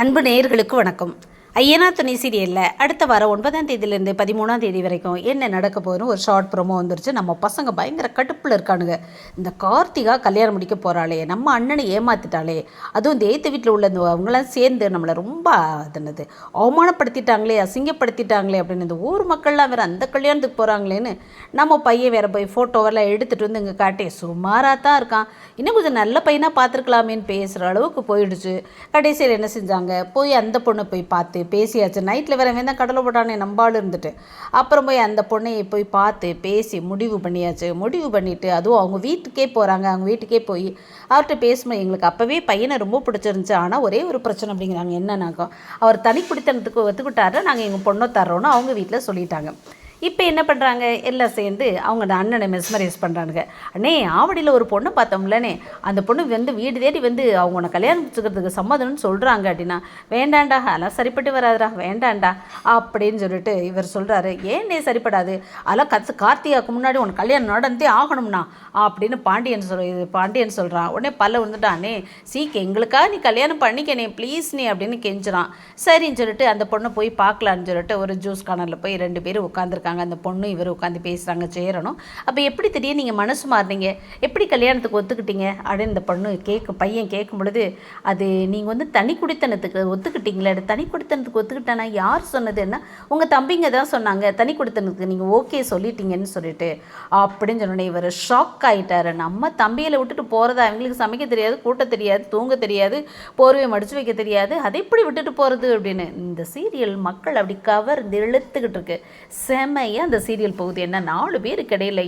அன்பு நேயர்களுக்கு வணக்கம். ஐயனா துணை சீரியலில் அடுத்த வாரம் ஒன்பதாம் தேதியிலேருந்து பதிமூணாம் தேதி வரைக்கும் என்ன நடக்க போகுதுன்னு ஒரு ஷார்ட் ப்ரோமோ வந்துருச்சு. நம்ம பசங்க பயங்கர கடுப்பில் இருக்கானுங்க. இந்த கார்த்திகா கல்யாணம் முடிக்க போகிறாளே நம்ம அண்ணனை ஏமாத்திட்டாளே அதுவும் இந்த ஏத்து வீட்டில் உள்ள இந்த அவங்களாம் சேர்ந்து நம்மளை ரொம்ப அதுனது அவமானப்படுத்திட்டாங்களே அசிங்கப்படுத்திட்டாங்களே அப்படின்னு இந்த ஊர் மக்கள்லாம் வேறு அந்த கல்யாணத்துக்கு போகிறாங்களேன்னு நம்ம பையன் வேறு போய் ஃபோட்டோவெல்லாம் எடுத்துகிட்டு வந்து இங்கே காட்டி சுமாராக தான் இருக்கான். இன்னும் கொஞ்சம் நல்ல பையனாக பார்த்துருக்கலாமேன்னு பேசுகிற அளவுக்கு போயிடுச்சு. கடைசியில் என்ன செஞ்சாங்க? போய் அந்த பொண்ணை போய் பார்த்து பேசியாச்சு. நைட்டில் வேற வேணா கடலை போட்டானே நம்பாள் இருந்துட்டு. அப்புறம் போய் அந்த பொண்ணையை போய் பார்த்து பேசி முடிவு பண்ணியாச்சு. முடிவு பண்ணிவிட்டு அதுவும் அவங்க வீட்டுக்கே போகிறாங்க அவங்க வீட்டுக்கே போய் அவர்கிட்ட பேசும்போது எங்களுக்கு அப்போவே பையனை ரொம்ப பிடிச்சிருந்துச்சு. ஆனால் ஒரே ஒரு பிரச்சனை அப்படிங்கிறாங்க. என்னன்னாக்கா அவர் தனி குடித்தனத்துக்கு ஒத்துக்கிட்டாரு நாங்கள் எங்கள் பொண்ணை தர்றோன்னு அவங்க வீட்டில் சொல்லிட்டாங்க. இப்போ என்ன பண்ணுறாங்க எல்லாம் சேர்ந்து அவங்க அந்த அண்ணனை மெஸ்மரைஸ் பண்ணுறானுங்க அண்ணே ஆவடியில் ஒரு பொண்ணை பார்த்தோம்லண்ணே அந்த பொண்ணு வந்து வீடு தேடி வந்து அவங்க உன்னை கல்யாணம் வச்சுக்கிறதுக்கு சம்மதம்னு சொல்கிறாங்க அப்படின்னா வேண்டாண்டா அதெல்லாம் சரிப்பட்டு வராதுடா வேண்டாண்டா அப்படின்னு சொல்லிட்டு இவர் சொல்கிறாரு ஏன்னே சரிப்படாது? அதெல்லாம் கத்து கார்த்திகாவுக்கு முன்னாடி உனக்கு கல்யாணம் நடந்தே ஆகணும்னா அப்படின்னு பாண்டியன் சொல் இது பாண்டியன் சொல்கிறான் உடனே பல்ல வந்துட்டானே சீக்கு எங்களுக்காக நீ கல்யாணம் பண்ணிக்கனே ப்ளீஸ் நீ அப்படின்னு கெஞ்சுறான். சரின்னு சொல்லிட்டு அந்த பொண்ணை போய் பார்க்கலான்னு சொல்லிட்டு ஒரு ஜூஸ் கார்னரில் போய் ரெண்டு பேரும் உட்காந்துருக்காங்க அந்த பொண்ணு இவர் உட்காந்து பேசுகிறாங்க சேரணும். அப்போ எப்படி திடீர்னு நீங்கள் மனசு மாறினீங்க? எப்படி கல்யாணத்துக்கு ஒத்துக்கிட்டீங்க? அப்படின்னு இந்த பொண்ணு கேட்கும் பையன் கேட்கும் பொழுது அது நீங்கள் வந்து தனி குடித்தனத்துக்கு ஒத்துக்கிட்டீங்களே தனி குடித்தனத்துக்கு ஒத்துக்கிட்டேன்னா யார் சொன்னதுன்னா உங்கள் தம்பிங்க தான் சொன்னாங்க தனி குடித்தனத்துக்கு நீங்கள் ஓகே சொல்லிட்டீங்கன்னு சொல்லிட்டு. அப்படின்னு சொன்னோடனே இவர் ஷாக் ஆகிட்டாரு நம்ம தம்பியில் விட்டுட்டு போகிறதா அவங்களுக்கு சமைக்க தெரியாது கூட்ட தெரியாது தூங்க தெரியாது போர்வையை மடிச்சு வைக்க தெரியாது. அதை எப்படி விட்டுட்டு போகிறது அப்படின்னு? இந்த சீரியல் மக்கள் அப்படி கவர்ந்து இழுத்துக்கிட்டு இருக்கு. செமையாக அந்த சீரியல் போகுது? என்ன நாலு பேருக்கு இடையில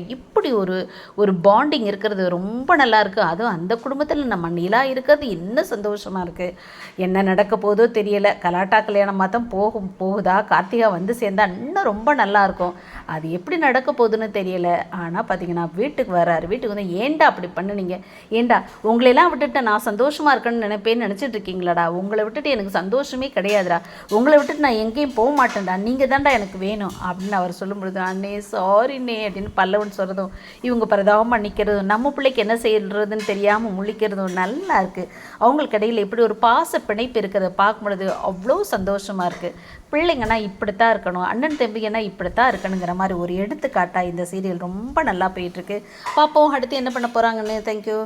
அப்படி ஒரு ஒரு பாண்டிங் இருக்கிறது? ரொம்ப நல்லாயிருக்கு அதுவும் அந்த குடும்பத்தில் நம்ம நிலா இருக்கிறது இன்னும் சந்தோஷமாக இருக்குது என்ன நடக்க போதோ தெரியலை. கலாட்டா கல்யாணமாக தான் போகும் போகுதா? கார்த்திகா வந்து சேர்ந்தா இன்னும் ரொம்ப நல்லா இருக்கும். அது எப்படி நடக்க போகுதுன்னு தெரியலை. ஆனால் பார்த்தீங்கன்னா வீட்டுக்கு வராரு. வீட்டுக்கு வந்து ஏன்டா அப்படி பண்ணுனீங்க? ஏன்டா உங்களையெல்லாம் விட்டுட்டு நான் சந்தோஷமாக இருக்கேன்னு நினைப்பேன்னு நினச்சிட்டு இருக்கீங்களாடா? உங்களை விட்டுட்டு எனக்கு சந்தோஷமே கிடையாதுடா. உங்களை விட்டுட்டு நான் எங்கேயும் போக மாட்டேன்டா. நீங்கள் தான்டா எனக்கு வேணும். அப்படின்னு அவர் சொல்லும் பொழுது அண்ணே சாரிண்ணே அப்படின்னு பல்லவன் சொல்கிறதும் இவங்க பிரதாபம் பண்ணிக்கிறதும் நம்ம பிள்ளைக்கு என்ன செய்யறதுன்னு தெரியாமல் முழிக்கிறதும் நல்லா இருக்குது அவங்களுக்கு இடையில் இப்படி ஒரு பாச பிணைப்பு இருக்கிறத பார்க்கும் பொழுது அவ்வளோ சந்தோஷமாக இருக்குது பிள்ளைங்கன்னா இப்படித்தான் இருக்கணும் அண்ணன் தம்பிங்கன்னா இப்படித்தான் இருக்கணுங்கிற மாதிரி ஒரு எடுத்துக்காட்டாக இந்த சீரியல் ரொம்ப நல்லா போயிட்டுருக்கு பார்ப்போம் அடுத்து என்ன பண்ண போகிறாங்கன்னு தேங்க்யூ